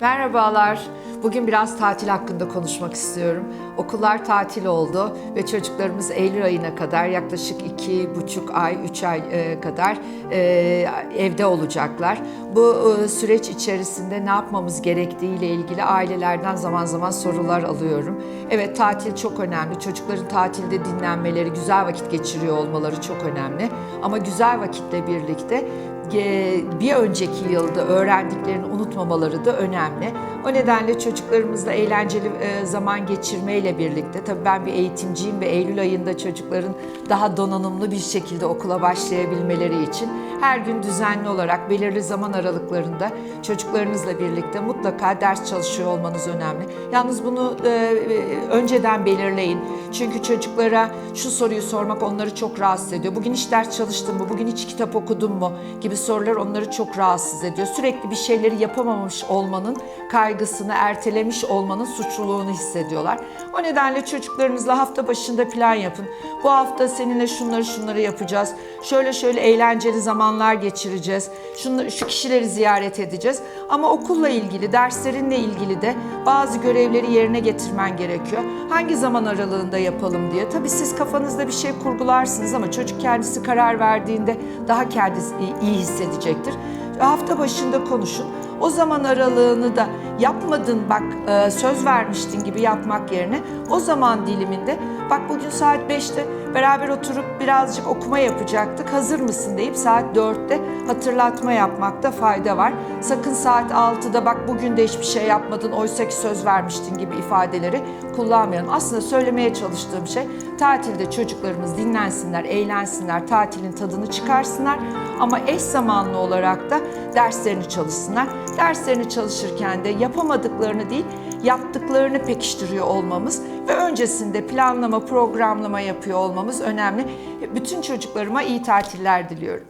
Merhabalar. Bugün biraz tatil hakkında konuşmak istiyorum. Okullar tatil oldu ve çocuklarımız Eylül ayına kadar yaklaşık iki buçuk ay, üç ay e, kadar e, evde olacaklar. Bu e, süreç içerisinde ne yapmamız gerektiği ile ilgili ailelerden zaman zaman sorular alıyorum. Evet tatil çok önemli. Çocukların tatilde dinlenmeleri, güzel vakit geçiriyor olmaları çok önemli. Ama güzel vakitle birlikte bir önceki yılda öğrendiklerini unutmamaları da önemli. O nedenle çocuklarımızla eğlenceli e, zaman geçirmeyle birlikte, tabii ben bir eğitimciyim ve Eylül ayında çocukların daha donanımlı bir şekilde okula başlayabilmeleri için her gün düzenli olarak belirli zaman aralıklarında çocuklarınızla birlikte mutlaka ders çalışıyor olmanız önemli. Yalnız bunu e, e, önceden belirleyin. Çünkü çocuklara şu soruyu sormak onları çok rahatsız ediyor. Bugün hiç ders çalıştın mı? Bugün hiç kitap okudun mu? gibi sorular onları çok rahatsız ediyor. Sürekli bir şeyleri yapamamış olmanın kaygısını, ertelemiş olmanın suçluluğunu hissediyorlar. O nedenle çocuklarınızla hafta başında plan yapın. Bu hafta seninle şunları şunları yapacağız. Şöyle şöyle eğlenceli zamanlar geçireceğiz. Şunları, şu kişileri ziyaret edeceğiz. Ama okulla ilgili, derslerinle ilgili de bazı görevleri yerine getirmen gerekiyor. Hangi zaman aralığında yapalım diye. Tabii siz kafanızda bir şey kurgularsınız ama çocuk kendisi karar verdiğinde daha kendisi iyi hissedecektir. Hafta başında konuşun. O zaman aralığını da yapmadın bak e, söz vermiştin gibi yapmak yerine o zaman diliminde bak bugün saat 5'te beraber oturup birazcık okuma yapacaktık hazır mısın deyip saat 4'te hatırlatma yapmakta fayda var. Sakın saat 6'da bak bugün de hiçbir şey yapmadın oysa ki söz vermiştin gibi ifadeleri kullanmayalım. Aslında söylemeye çalıştığım şey tatilde çocuklarımız dinlensinler, eğlensinler, tatilin tadını çıkarsınlar ama eş zamanlı olarak da derslerini çalışsınlar. Derslerini çalışırken de yapamadıklarını değil, yaptıklarını pekiştiriyor olmamız ve öncesinde planlama, programlama yapıyor olmamız önemli. Bütün çocuklarıma iyi tatiller diliyorum.